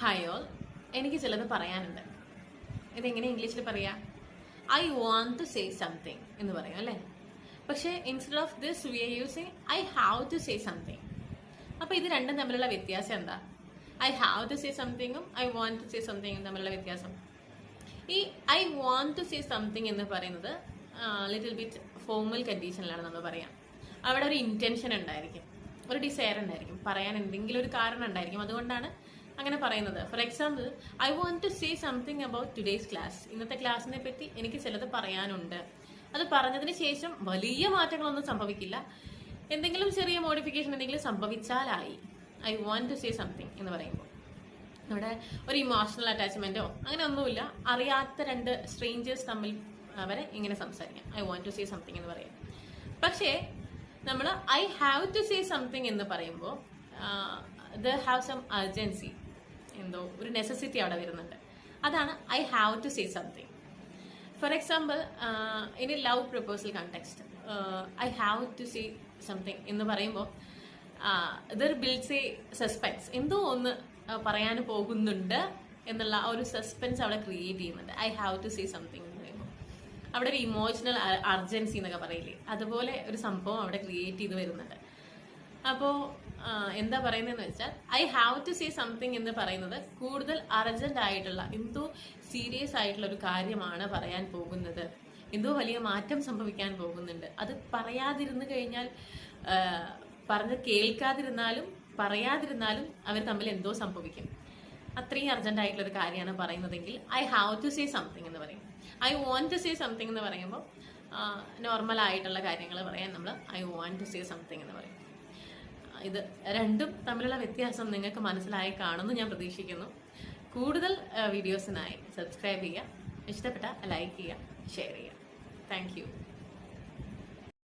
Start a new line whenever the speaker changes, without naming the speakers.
Hi all എനിക്ക് ചിലത് പറയാനുണ്ട്. ഇതെങ്ങനെ ഇംഗ്ലീഷിൽ പറയാ? I want to say something എന്ന് പറയും അല്ലേ? പക്ഷേ instead of this we are using I have to say something അപ്പോൾ ഇത് രണ്ടും തമ്മിലുള്ള വ്യത്യാസം എന്താ? ഐ ഹാവ് ടു സേ സംതിങ്ങും ഐ വാണ്ട് ടു സേ സംതിങ്ങും തമ്മിലുള്ള വ്യത്യാസം. ഈ I want to say something എന്ന് പറയുന്നത് ലിറ്റിൽ ബിറ്റ് ഫോമൽ കണ്ടീഷനിലാണ് നമ്മൾ പറയാം. അവിടെ ഒരു ഇന്റൻഷൻ ഉണ്ടായിരിക്കും. ഒരു ഡിസയർ ഉണ്ടായിരിക്കും. പറയാൻ എന്തെങ്കിലും ഒരു കാരണം ഉണ്ടായിരിക്കും. അതുകൊണ്ടാണ് അങ്ങനെ പറയുന്നത്. For example I want to say something about today's class ഇന്നത്തെ ക്ലാസ്സിനെ പറ്റി എനിക്ക് ചിലത് പറയാനുണ്ട്. അത് പറഞ്ഞതിന് ശേഷം വലിയ മാറ്റങ്ങളൊന്നും സംഭവിക്കില്ല. എന്തെങ്കിലും ചെറിയ മോഡിഫിക്കേഷൻ എന്തെങ്കിലും സംഭവിച്ചാലായി. I want to say something എന്ന് പറയുമ്പോൾ. നമ്മുടെ ഒരു ഇമോഷണൽ അറ്റാച്ച്മെന്റോ അങ്ങനെ ഒന്നുമില്ല. അറിയാത്ത രണ്ട് സ്ട്രേഞ്ചേഴ്സ് തമ്മിൽ അവരെ ഇങ്ങനെ സംസാരിക്കാം. I want to say something എന്ന് പറയാം. പക്ഷേ നമ്മൾ I have to say something എന്ന് പറയുമ്പോൾ ദ ഹാവ് സം അർജൻസി എന്തോ ഒരു നെസസിറ്റി അവിടെ വരുന്നുണ്ട്. അതാണ് I have to say something for example ഇനി love proposal context I have to say something എന്ന് പറയുമ്പോൾ ദർ ബിൽസ് എ സസ്പെൻസ് എന്തോ ഒന്ന് പറയാൻ പോകുന്നുണ്ട് എന്നുള്ള ആ ഒരു സസ്പെൻസ് അവിടെ ക്രിയേറ്റ് ചെയ്യുന്നുണ്ട്. I have to say something എന്ന് പറയുമ്പോൾ. അവിടെ ഒരു ഇമോഷണൽ അർജൻസി എന്നൊക്കെ പറയില്ലേ? അതുപോലെ ഒരു സംഭവം അവിടെ ക്രിയേറ്റ് ചെയ്ത് വരുന്നുണ്ട്. അപ്പോൾ എന്താ പറയുന്നതെന്ന് വെച്ചാൽ I have to say something എന്ന് പറയുന്നത് കൂടുതൽ അർജന്റ് ആയിട്ടുള്ള എന്തോ സീരിയസ് ആയിട്ടുള്ള ഒരു കാര്യമാണ് പറയാൻ പോകുന്നത്. എന്തോ വലിയ മാറ്റം സംഭവിക്കാൻ പോകുന്നുണ്ട്. അത് പറയാതിരുന്നു കഴിഞ്ഞാൽ പറഞ്ഞ് കേൾക്കാതിരുന്നാലും പറയാതിരുന്നാലും അവർ തമ്മിൽ എന്തോ സംഭവിക്കും. അത്രയും അർജന്റ് ആയിട്ടുള്ള ഒരു കാര്യമാണ് പറയുന്നതെങ്കിൽ I have to say something എന്ന് പറയും. I want to say something എന്ന് പറയുമ്പോൾ നോർമൽ ആയിട്ടുള്ള കാര്യങ്ങൾ പറയാൻ നമ്മൾ I want to say something എന്ന് പറയും. ഇത് രണ്ടും തമ്മിലുള്ള വ്യത്യാസം നിങ്ങൾക്ക് മനസ്സിലായി കാണുന്നു ഞാൻ പ്രതീക്ഷിക്കുന്നു. കൂടുതൽ വീഡിയോസിനായി സബ്സ്ക്രൈബ് ചെയ്യുക. ഇഷ്ടപ്പെട്ട ലൈക്ക് ചെയ്യുക ഷെയർ ചെയ്യുക. താങ്ക്